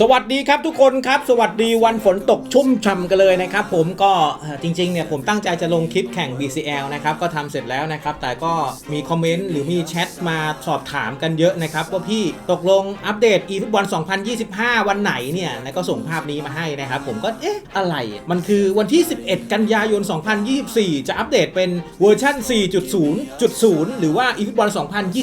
สวัสดีครับทุกคนครับ สวัสดีวันฝนตกชุ่มฉ่ำกันเลยนะครับ ผมก็จริงๆเนี่ยผมตั้งใจจะลงคลิปแข่ง BCL นะครับก็ทำเสร็จแล้วนะครับ แต่ก็มีคอมเมนต์หรือมีแชทมาสอบถามกันเยอะนะครับว่าพี่ตกลงอัปเดต e ฟุตบอล2025 วันไหนเนี่ยแล้วก็ส่งภาพนี้มาให้นะครับ ผมก็เอ๊ะอะไร มันคือวันที่ 11 กันยายน 2024 จะอัปเดตเป็นเวอร์ชัน4.0.0 หรือว่า e ฟุตบอล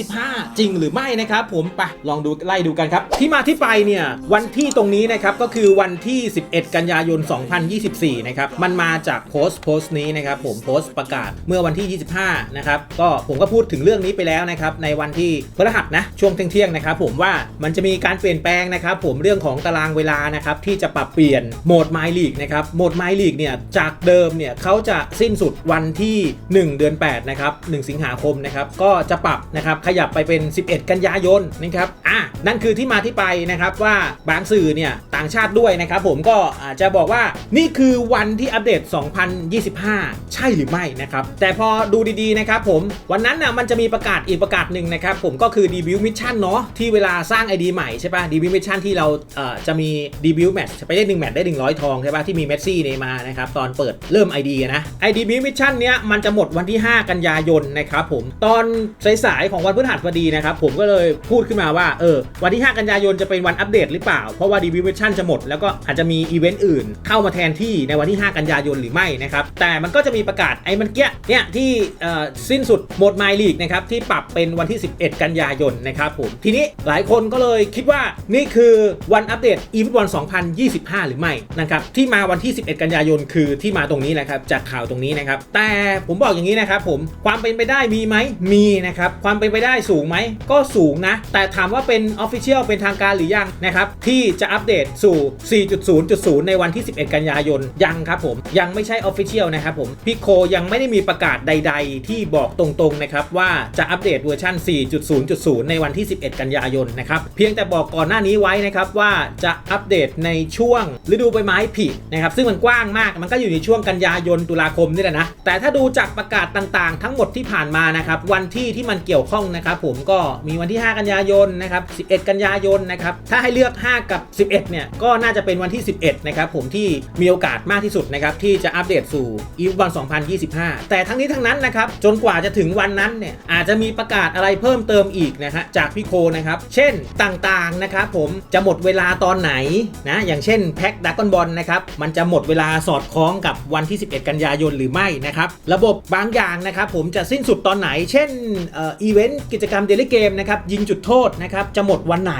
2025 จริงหรือไม่นะครับผมไปลองดูไล่ดูกันครับที่มาที่ไปเนี่ยวันทีที่ตรงนี้นะครับก็คือวันที่ 11 กันยายน 2024 นะครับมันมาจากโพสต์โพสต์นี้นะครับผมโพสต์ประกาศเมื่อวันที่ 25 นะครับก็ผมก็พูดถึงเรื่องนี้ไปแล้วนะครับในวันที่พฤหัสนะช่วงเที่ยงๆนะครับผมว่ามันจะมีการเปลี่ยนแปลงนะครับผมเรื่องของตารางเวลานะครับที่จะปรับเปลี่ยนโหมด My League นะครับโหมด My League เนี่ยจากเดิมเนี่ยเขาจะสิ้นสุดวันที่ 1 เดือน8นะครับ1สิงหาคมนะครับก็จะปรับนะครับขยับไปเป็น 11 กันยายนนะครับอะนั่นคือที่มาที่ไปนะครับว่าบางสื่อเนี่ยต่างชาติด้วยนะครับผมก็อาจจะบอกว่านี่คือวันที่อัปเดต 2025 ใช่หรือไม่นะครับ แต่พอดูดีๆนะครับผมวันนั้นน่ะมันจะมีประกาศอีกประกาศหนึ่งนะครับผมก็คือ debut mission เนาะที่เวลาสร้าง ID ใหม่ใช่ป่ะ debut mission ที่เราเอ่อจะมี debut match ไปได้1แมตช์ได้ 100 ทองใช่ป่ะที่มีเมสซี่เนย์มานะครับตอนเปิดเริ่ม ID นะ ID debut mission เนี้ยมันจะหมดวันที่ 5 กันยายนนะครับผมตอนสายๆของวันพฤหัสบดีนะครับผมก็เลยพูดขึ้นมาว่าเออวันที่ 5 กันยายนจะเป็นวันอัปเดตหรือเปล่าเพราะว่า debut mission จะหมด แล้วก็อาจจะมีอีเวนต์อื่น เข้ามาแทนที่ในวันที่ 5 กันยายนหรือไม่นะครับ แต่มันก็จะมีประกาศไอ้มันเกี้ยเนี่ยที่สิ้นสุดหมด My League นะครับที่ปรับเป็นวันที่ 11 กันยายนนะครับผมทีนี้หลายคนก็เลยคิดว่านี่คือวันอัปเดต e ฟุตบอล2025 หรือไม่นะครับที่มาวันที่ 11 กันยายนคือที่มาตรงนี้แหละครับจากข่าวตรงนี้นะครับแต่ผมบอกอย่างนี้นะครับผมความเป็นไปได้มีไหมมีนะครับความเป็นไปได้สูงไหมก็สูงนะ แต่ถามว่าเป็น Official เป็นทางการหรือยังนะครับที่จะอัปเดตสู่ 4.0.0 ในวันที่ 11 กันยายน ยังครับผม ยังไม่ใช่ Official นะครับผมพี่โคยังไม่ได้มีประกาศใด ๆ ที่บอกตรงๆนะครับว่าจะอัปเดตเวอร์ชัน4.0.0 ในวันที่ 11 กันยายนนะครับ เพียงแต่บอกก่อนหน้านี้ไว้นะครับว่าจะอัปเดตในช่วงฤดูใบไม้ผลินะครับ ซึ่งมันกว้างมาก มันก็อยู่ในช่วงกันยายนตุลาคมนี่แหละนะ แต่ถ้าดูจากประกาศต่างๆ ทั้งหมดที่ผ่านมานะครับวันที่ที่มันเกี่ยวข้องนะครับผมก็มีวันที่ 5 กันยายนนะครับ11 กันยายนนะครับถ้าให้เลือก 5 กับ11 เนี่ย ก็น่าจะเป็นวันที่ 11 นะครับผมที่มีโอกาสมากที่สุดนะครับที่จะอัปเดตสู่อีฟบอล2025 แต่ทั้งนี้ทั้งนั้นนะครับ จนกว่าจะถึงวันนั้นเนี่ย อาจจะมีประกาศอะไรเพิ่มเติมอีกนะฮะจากพี่โคนะครับ เช่นต่างๆนะครับผมจะหมดเวลาตอนไหนนะ อย่างเช่นแพ็คดักกอนบอลนะครับมันจะหมดเวลาสอดคล้องกับวันที่ 11 กันยายนหรือไม่นะครับระบบบางอย่างนะครับผมจะสิ้นสุดตอนไหน เช่นอีเวนต์กิจกรรมเดลิเกมนะครับยิงจุดโทษนะครับจะหมดวันไหน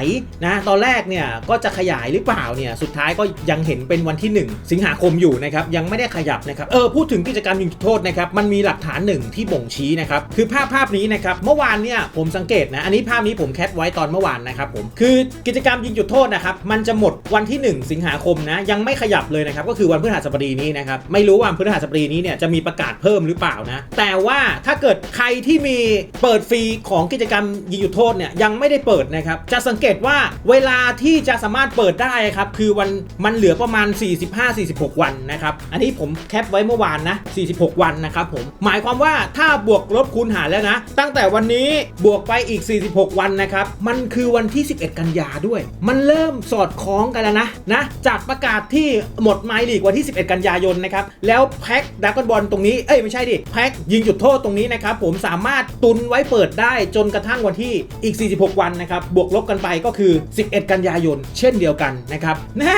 นะตอนแรกเนี่ยก็จะขยายหรือเปล่าเนี่ยสุดท้ายก็ยังเห็นเป็นวันที่ 1 สิงหาคมอยู่นะครับยังไม่ได้ขยับนะครับเออพูดถึงกิจกรรมยิงจุดโทษนะครับมันมีหลักฐานหนึ่งที่บ่งชี้นะครับคือภาพภาพนี้นะครับเมื่อวานเนี่ยผมสังเกตนะอันนี้ภาพนี้ผมแคปไว้ตอนเมื่อวานนะครับผมคือกิจกรรมยิงจุดโทษนะครับมันจะหมดวันที่ 1 สิงหาคมนะยังไม่ขยับเลยนะครับก็คือวันพฤหัสบดีนี้นะครับไม่รู้ว่าวันพฤหัสบดีนี้เนี่ยจะมีประกาศเพิ่มหรือเปล่านะแต่ว่าถ้าเกิดใครที่มีเปิดฟรีของกิจกรรมยิงจุดโทษเนี่ยยังไม่ได้เปิดนะครับจะสังเกตว่าเวลาที่จะสามารถเปิดได้ครับ คือวันมันเหลือประมาณ 45-46 วันนะครับ อันนี้ผมแคปไว้เมื่อวานนะ 46 วันนะครับผม หมายความว่าถ้าบวกลบคูณหารแล้วนะ ตั้งแต่วันนี้บวกไปอีก 46 วันนะครับ มันคือวันที่ 11 กันยาด้วย มันเริ่มสอดคล้องกันแล้วนะนะ จากประกาศที่หมดไมล์ลีกวันที่ 11 กันยายนนะครับ แล้วแพ็คดักกอนบอลตรงนี้ เอ้ยไม่ใช่ดิ แพ็คยิงจุดโทษตรงนี้นะครับผมสามารถตุนไว้เปิดได้จนกระทั่งวันที่อีก 46 วันนะครับ บวกลบกันไปก็คือ 11 กันยายนเช่นเดียวกันนะครับนะ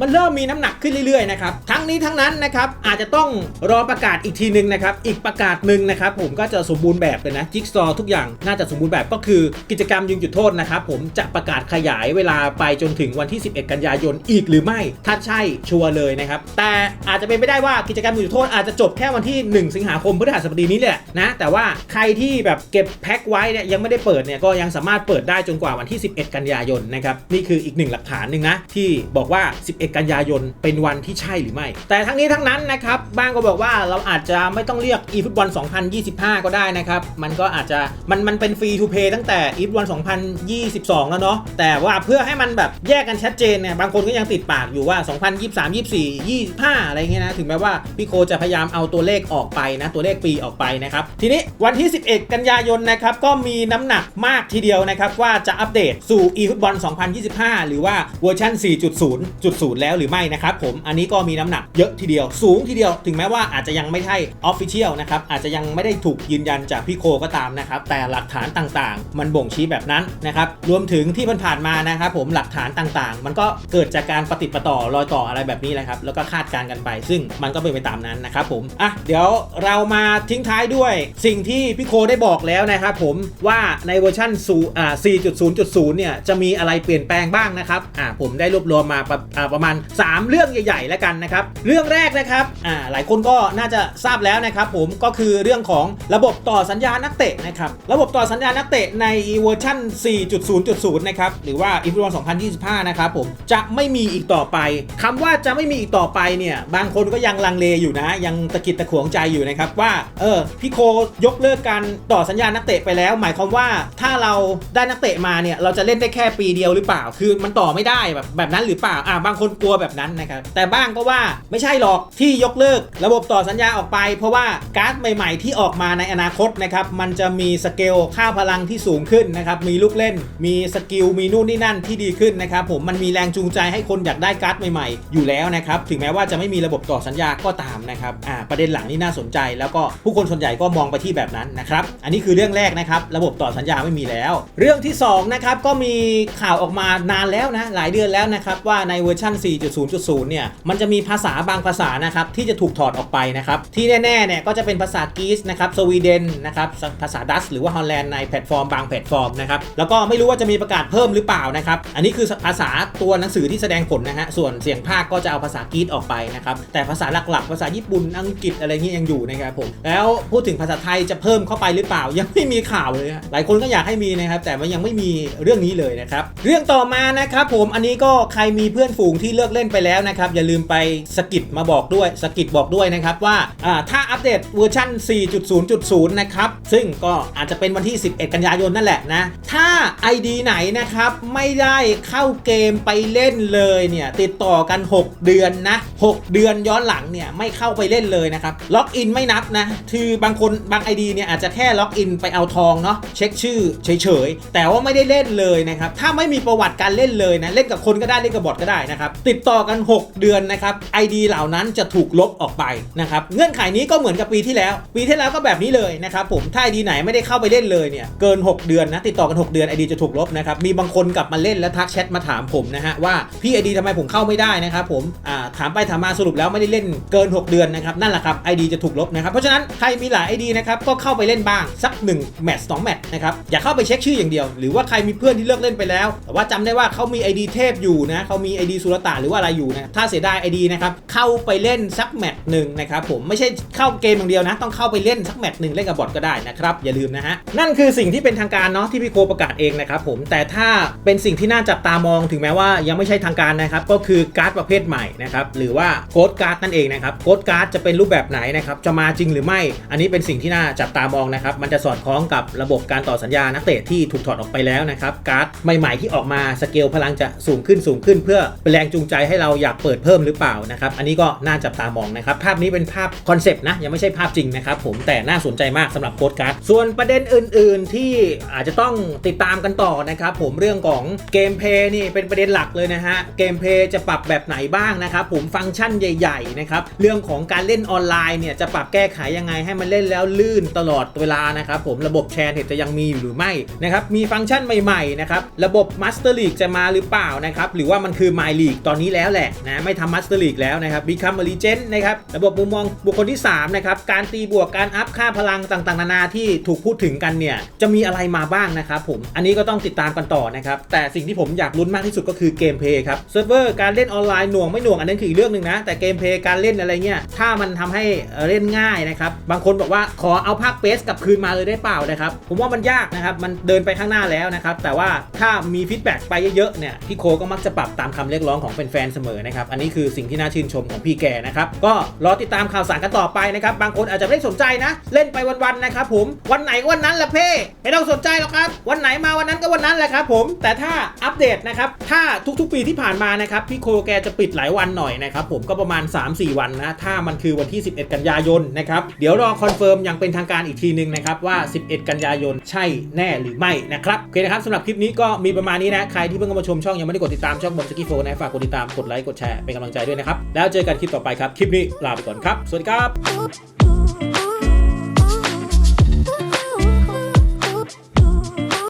มันเริ่มมีน้ำหนักขึ้นเรื่อยๆนะครับทั้งนี้ทั้งนั้นนะครับอาจจะต้องรอประกาศอีกทีนึงนะครับอีกประกาศหนึ่งนะครับผมก็จะสมบูรณ์แบบเลยนะจิ๊กซอว์ทุกอย่างน่าจะสมบูรณ์แบบก็คือกิจกรรมยิงจุดโทษนะครับผมจะประกาศขยายเวลาไปจนถึงวันที่ 11 กันยายนอีกหรือไม่ ถ้าใช่ชัวร์เลยนะครับแต่อาจจะเป็นไปได้ว่ากิจกรรมยิงจุดโทษอาจจะจบแค่วันที่ 1 สิงหาคมพฤหัสบดีนี้แหละนะแต่ว่าใครที่แบบเก็บแพ็คไว้เนี่ยยังไม่ได้เปิดเนี่ยก็ยังสามารถเปิดได้จนกว่าวันที่ 11 กันยายนนะครับนี่คืออีกหนึ่งหลักฐานหนึ่งนะที่บอกว่า 11 กันยายนเป็นวันที่ใช่หรือไม่ แต่ทั้งนี้ทั้งนั้นนะครับบ้างก็บอกว่าเราอาจจะไม่ต้องเรียก e ฟุตบอล2025 ก็ได้นะครับมันก็อาจจะมันมันเป็นฟรีทูเพย์ตั้งแต่ e ฟุตบอล2022 แล้วเนาะแต่ว่าเพื่อให้มันแบบแยกกันชัดเจนเนี่ยบางคนก็ยังติดปากอยู่ว่า 2023 24 25 อะไรเงี้ยนะถึงแม้ว่าพี่โคจะพยายามเอาตัวเลขออกไปนะตัวเลขปีออกไปนะครับทีนี้วันที่ 11 กันยายนนะครับก็มีน้ำหนักมากทีเดียวนะครับว่าจะอัปเดตสู่ e ฟุตบอล2025 หรือรือว่าเวอร์ชัน4.0.0 แล้วหรือไม่นะครับผมอันนี้ก็มีน้ำหนักเยอะทีเดียวสูงทีเดียว ถึงแม้ว่าอาจจะยังไม่ใช่ Official นะครับอาจจะยังไม่ได้ถูกยืนยันจากพี่โคก็ตามนะครับแต่หลักฐานต่างๆ มันบ่งชี้แบบนั้นนะครับรวมถึงที่มันผ่านมานะครับผมหลักฐานต่างๆ มันก็เกิดจากการปฏิประต่อรอยต่ออะไรแบบนี้แหละครับแล้วก็คาดการณ์กันไป ซึ่งมันก็เป็นไปตามนั้นนะครับผมอะเดี๋ยวเรามาทิ้งท้ายด้วย สิ่งที่พี่โคได้บอกแล้วนะครับผมว่าในเวอร์ชันสูอ่า4.0.0 เนี่ยจะมีอะไรเปลี่ยนแปลงบ้างนะครับอ่าผมได้รวบรวมมาประอ่าประมาณ 3 เรื่องใหญ่ๆแล้วกันนะครับเรื่องแรกนะครับอ่าหลายคนก็น่าจะทราบแล้วนะครับผมก็คือเรื่องของระบบต่อสัญญานักเตะนะครับระบบต่อสัญญานักเตะในเวอร์ชัน4.0.0 นะครับหรือว่าอีพีวัน2025 นะครับผมจะไม่มีอีกต่อไปคำว่าจะไม่มีอีกต่อไปเนี่ยบางคนก็ยังลังเลอยู่นะ ยังตะกิดตะขวงใจอยู่นะครับว่าเออพี่โคยกเลิกการต่อสัญญานักเตะไปแล้ว หมายความว่าถ้าเราได้นักเตะมาเนี่ยเราจะเล่นได้แค่ปีเดียวหรือเปล่า คือมันต่อต่อไม่ได้แบบแบบนั้นหรือเปล่าอ่าบางคนกลัวแบบนั้นนะครับแต่บ้างก็ว่าไม่ใช่หรอกที่ยกเลิก ระบบต่อสัญญาออกไป เพราะว่าการ์ดใหม่ ๆ ที่ออกมาในอนาคตนะครับมันจะมีสเกลค่าพลังที่สูงขึ้นนะครับมีลูกเล่น มีสกิลมีนู่นนี่นั่นที่ดีขึ้นนะครับผมมันมีแรงจูงใจให้คนอยากได้การ์ดใหม่ๆ อยู่แล้วนะครับถึงแม้ว่าจะไม่มีระบบต่อสัญญาก็ตามนะครับอ่าประเด็นหลังนี่น่าสนใจ แล้วก็ผู้คนส่วนใหญ่ก็มองไปที่แบบนั้นนะครับอันนี้คือเรื่องแรกนะครับระบบต่อสัญญาไม่มีแล้ว เรื่องที่สองนะครับก็มีข่าวออกมานานแล้วนะหลายเดือนแล้วนะครับว่าในเวอร์ชัน4.0.0 เนี่ยมันจะมีภาษาบางภาษานะครับที่จะถูกถอดออกไปนะครับที่แน่ๆเนี่ยก็จะเป็นภาษากรีซนะครับสวีเดนนะครับภาษาดัตช์หรือว่าฮอลแลนด์ในแพลตฟอร์มบางแพลตฟอร์มนะครับแล้วก็ไม่รู้ว่าจะมีประกาศเพิ่มหรือเปล่านะครับอันนี้คือภาษาตัวหนังสือที่แสดงผลนะฮะส่วนเสียงภาคก็จะเอาภาษากรีซออกไปนะครับแต่ภาษาหลักๆ ภาษาญี่ปุ่นอังกฤษอะไรเงี้ยยังอยู่นะครับผมแล้วพูดถึงภาษาไทยจะเพิ่มเข้าไปหรือเปล่า ยังไม่มีข่าวเลยหลายคนก็อยากให้มีนะครับแต่มันยังไม่มีเรื่องนี้เลยนะครับเรื่องต่อมานะครับผมอันนี้ก็ใครมีเพื่อนฝูงที่เลิกเล่นไปแล้วนะครับอย่าลืมไปสกิดมาบอกด้วยสกิดบอกด้วยนะครับว่าอ่าถ้าอัปเดตเวอร์ชัน4.0.0 นะครับซึ่งก็อาจจะเป็นวันที่ 11 กันยายนนั่นแหละนะถ้า ID ไหนนะครับไม่ได้เข้าเกมไปเล่นเลยเนี่ยติดต่อกัน 6 เดือนนะ 6 เดือนย้อนหลังเนี่ยไม่เข้าไปเล่นเลยนะครับล็อกอินไม่นับนะคือบางคนบาง ID เนี่ยอาจจะแค่ล็อกอินไปเอาทองเนาะเช็คชื่อเฉยๆแต่ว่าไม่ได้เล่นเลยนะครับถ้าไม่มีประวัติการเล่นเลยนะ เล่นกับคนก็ได้เล่นกับบอทก็ได้นะครับติดต่อกัน 6 เดือนนะครับ ID เหล่านั้นจะถูกลบออกไปนะครับเงื่อนไขนี้ก็เหมือนกับปีที่แล้ว ปีที่แล้วก็แบบนี้เลยนะครับผมถ้า ID ไหนไม่ได้เข้าไปเล่นเลยเนี่ยเกิน 6 เดือนนะติดต่อกัน 6 เดือน ID จะถูกลบนะครับมีบางคนกลับมาเล่นแล้วทักแชทมาถามผมนะฮะว่าพี่ ID ทำไมผมเข้าไม่ได้นะครับผมอ่าถามไปถามมาสรุปแล้วไม่ได้เล่นเกิน 6 เดือนนะครับนั่นแหละครับ ID จะถูกลบนะครับเพราะฉะนั้นใครมีหลาย ID นะครับก็เข้าไปเล่นบ้างสัก1แมตช์2แมตช์นะครับอย่าเข้าไปเช็คชื่ออย่างเดียว หรือว่าใครมีเพื่อนที่เลิกเล่นไปแล้ว แต่ว่าจำได้ว่าเขามี ID เทพอยู่นะเขามี ID สุรต่านหรือว่าอะไรอยู่นะถ้าเสียดาย ID นะครับเข้าไปเล่นสักแมตช์หนึ่งนะครับผมไม่ใช่เข้าเกมอย่างเดียวนะ ต้องเข้าไปเล่นสักแมตช์หนึ่งเล่นกับบอทก็ได้นะครับอย่าลืมนะฮะนั่นคือสิ่งที่เป็นทางการเนาะที่พี่โคประกาศเองนะครับผมแต่ถ้าเป็นสิ่งที่น่าจับตามองถึงแม้ว่ายังไม่ใช่ทางการนะครับก็คือการ์ดประเภทใหม่นะครับหรือว่าโค้ดการ์ดนั่นเองนะครับโค้ดการ์ดจะเป็นรูปแบบไหนนะครับจะมาจริงหรือไม่ อันนี้เป็นสิ่งที่น่าจับตามองนะครับมันจะสอดคล้องกับระบบการต่อสัญญานักเตะที่ถูกถอดออกไปแล้วนะครับการ์ดใหม่ ๆที่ออกมาสเกลพลังจะสูงขึ้นสูงขึ้น เพื่อเป็นแรงจูงใจให้เราอยากเปิดเพิ่มหรือเปล่านะครับอันนี้ก็น่าจับตามองนะครับภาพนี้เป็นภาพคอนเซปต์นะยังไม่ใช่ภาพจริงนะครับผมแต่น่าสนใจมากสำหรับโค้ดการ์ดส่วนประเด็นอื่น ๆ ที่อาจจะต้องติดตามกันต่อนะครับผมเรื่องของเกมเพย์นี่เป็นประเด็นหลักเลยนะฮะเกมเพย์จะปรับแบบไหนบ้างนะครับผมฟังก์ชันใหญ่ ๆ นะครับเรื่องของการเล่นออนไลน์เนี่ยจะปรับแก้ไขยังไงให้มันเล่นแล้วลื่นตลอดเวลานะครับผมระบบแชร์เน็ตจะยังมีอยู่หรือไม่นะครับมีฟังก์ชันใหม่ๆนะครับระบบ Master League จะมาหรือเปล่านะครับ หรือว่ามันคือ My League ตอนนี้แล้วแหละนะไม่ทำ Master League แล้วนะครับ Become a Legend นะครับระบบมุมมองบุคคลที่3นะครับการตีบวกการอัพค่าพลังต่างๆ นานาที่ถูกพูดถึงกันเนี่ยจะมีอะไรมาบ้างนะครับผมอันนี้ก็ต้องติดตามกันต่อนะครับแต่สิ่งที่ผมอยากลุ้นมากที่สุดก็คือเกมเพลย์ครับเซิร์ฟเวอร์การเล่นออนไลน์หน่วงไม่หน่วงอันนั้นคืออีกเรื่องหนึ่งนะแต่เกมเพลย์การเล่นอะไรเงี้ยถ้ามันทำให้เล่นง่ายนะครับบางคนบอกว่าขอเอาภาคเบสกลับคืนมาเลยได้เปล่านะครับผมว่ามันยากนะครับมันเดินไปข้างหน้าแล้วนะครับแต่ว่าถ้ามีฟีดแบ็กไปเยอะเนี่ยพี่โคก็มักจะปรับตามคำเรียกร้องของแฟนๆเสมอนะครับ อันนี้คือสิ่งที่น่าชื่นชมของพี่แกนะครับ ก็รอติดตามข่าวสารกันต่อไปนะครับ บางคนอาจจะไม่สนใจนะ เล่นไปวันๆนะครับผมวันไหนวันนั้นแหละเพ่ไม่ต้องสนใจหรอกครับ วันไหนมาวันนั้นก็วันนั้นแหละครับผมแต่ถ้าอัปเดตนะครับถ้าทุกๆปีที่ผ่านมานะครับพี่โคแกจะปิดหลายวันหน่อยนะครับผมก็ประมาณ 3-4 วันนะถ้ามันคือวันที่ 11 กันยายนนะครับเดี๋ยวรอคอนเฟิร์มอย่างเป็นทางการอีกทีหนึงนะครับว่า 11 กันยายนใช่แน่หรือไม่นะครับโอเคนะครับสำหรับคลิปนี้ก็มีประมาณนี้นะใครที่เพิ่งเข้ามาชชมช่องยังไม่ได้กดติดตามช่องบอมสกี้โฟนะฝากกดติดตามกดไลค์กดแชร์เป็นกำลังใจด้วยนะครับแล้วเจอกันคลิปต่อไปครับคลิปนี้ลาไปก่อนครับ สวัสดีครับ